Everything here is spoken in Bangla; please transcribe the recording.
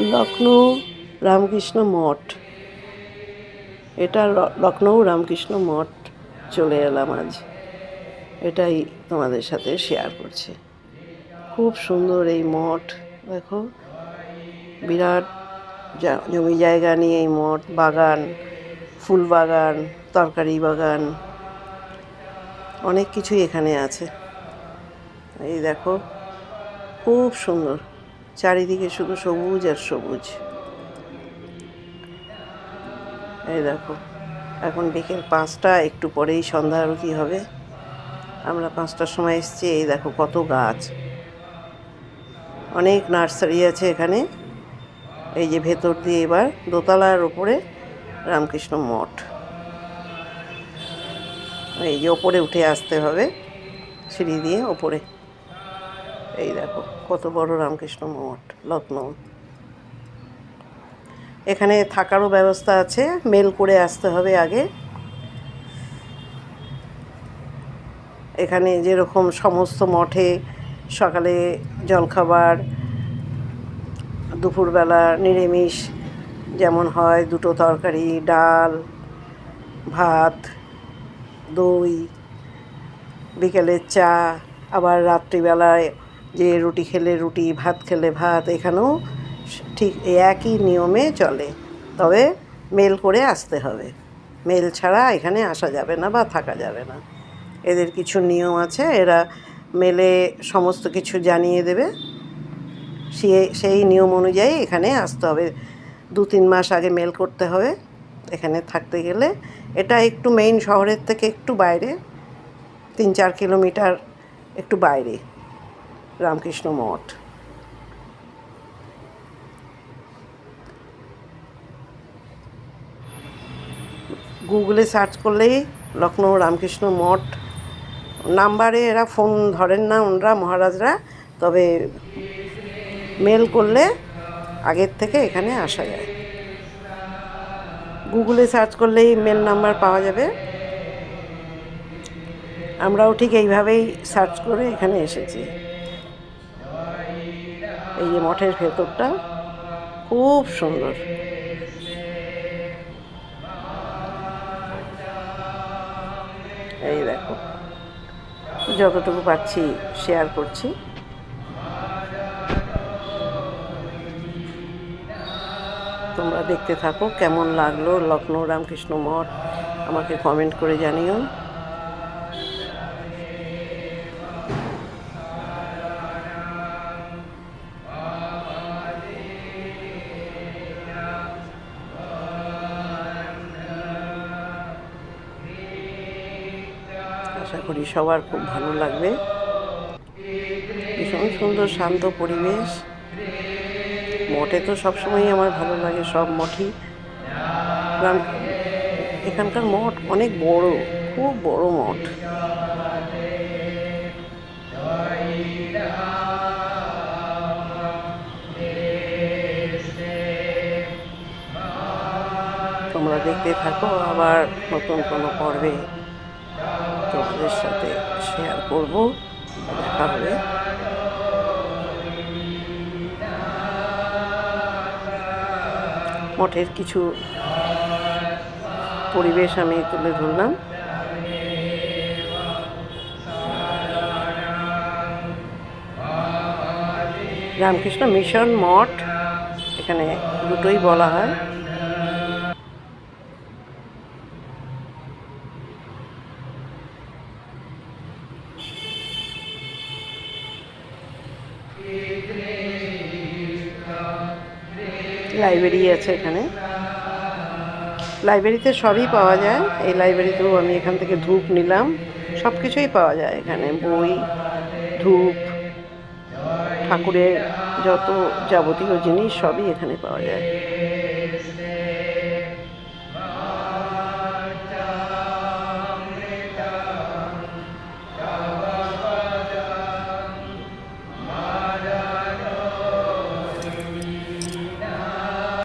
লখনৌ রামকৃষ্ণ মঠ। এটা লখনৌ রামকৃষ্ণ মঠ চলে এলাম আজ। এটাই তোমাদের সাথে শেয়ার করছি। খুব সুন্দর এই মঠ, দেখো। বিরাট জমি জায়গা নিয়ে এই মঠ, বাগান, ফুল বাগান, তরকারি বাগান, অনেক কিছুই এখানে আছে। এই দেখো, খুব সুন্দর। চারিদিকে শুধু সবুজ আর সবুজ। এই দেখো, এখন বিকেল পাঁচটা, একটু পরেই সন্ধ্যা আরতি হবে? আমরা পাঁচটার সময় এসেছি, এই দেখো কত গাছ। অনেক নার্সারি আছে এখানে। এই যে ভেতর দিয়ে এবার দোতলার ওপরে রামকৃষ্ণ মঠ। এই যে ওপরে উঠে আসতে হবে, সিঁড়ি দিয়ে ওপরে। এই দেখো, কত বড় রামকৃষ্ণ মঠ লখনৌ এখানে থাকারও ব্যবস্থা আছে, মেল করে আসতে হবে আগে। এখানে যেরকম সমস্ত মঠে সকালে জলখাবার, দুপুরবেলা নিরামিষ যেমন হয়, দুটো তরকারি, ডাল, ভাত, দই, বিকেলের চা, আবার রাত্রিবেলায় যে রুটি খেলে রুটি, ভাত খেলে ভাত, এখানেও ঠিক একই নিয়মে চলে। তবে মেল করে আসতে হবে। মেল ছাড়া এখানে আসা যাবে না বা থাকা যাবে না। এদের কিছু নিয়ম আছে, এরা মেলে সমস্ত কিছু জানিয়ে দেবে। সে, সেই নিয়ম অনুযায়ী এখানে আসতে হবে। দু তিন মাস আগে মেল করতে হবে। এখানে থাকতে গেলে এটা একটু মেইন শহরের থেকে একটু বাইরে, তিন চার কিলোমিটার একটু বাইরে। রামকৃষ্ণ মঠ। গুগলে সার্চ করলেই লখনৌ রামকৃষ্ণ মঠ। নাম্বারে এরা ফোন ধরেন না ওনরা, মহারাজরা, তবে মেল করলে আগের থেকে এখানে আসা যায়। গুগলে সার্চ করলেই মেল নাম্বার পাওয়া যাবে। আমরাও ঠিক এইভাবেই সার্চ করে এখানে এসেছি। এই যে মঠের ভেতরটা, খুব সুন্দর। এই দেখো, যতটুকু পাচ্ছি শেয়ার করছি। তোমরা দেখতে থাকো কেমন লাগল লখনৌ রামকৃষ্ণ মঠ, আমাকে কমেন্ট করে জানিও। করি, সবার খুব ভালো লাগবে। ভীষণ সুন্দর, শান্ত পরিবেশ। মঠে তো সবসময়ই আমার ভালো লাগে, সব মঠই। রাম এখানকার মঠ অনেক বড়, খুব বড় মঠ। তোমরা দেখতে থাকো আবার নতুন কোনো পর্বে। তোমাদের সাথে শেয়ার করব, দেখা হবে। মঠের কিছু পরিবেশ আমি তুলে ধরলাম। রামকৃষ্ণ মিশন মঠ, এখানে দুটোই বলা হয়। লাইব্রেরি আছে এখানে। লাইব্রেরিতে সবই পাওয়া যায়। এই লাইব্রেরিতেও আমি এখান থেকে ধূপ নিলাম। সব কিছুই পাওয়া যায় এখানে। বই, ধূপ, ঠাকুরের যত যাবতীয় জিনিস সবই এখানে পাওয়া যায়।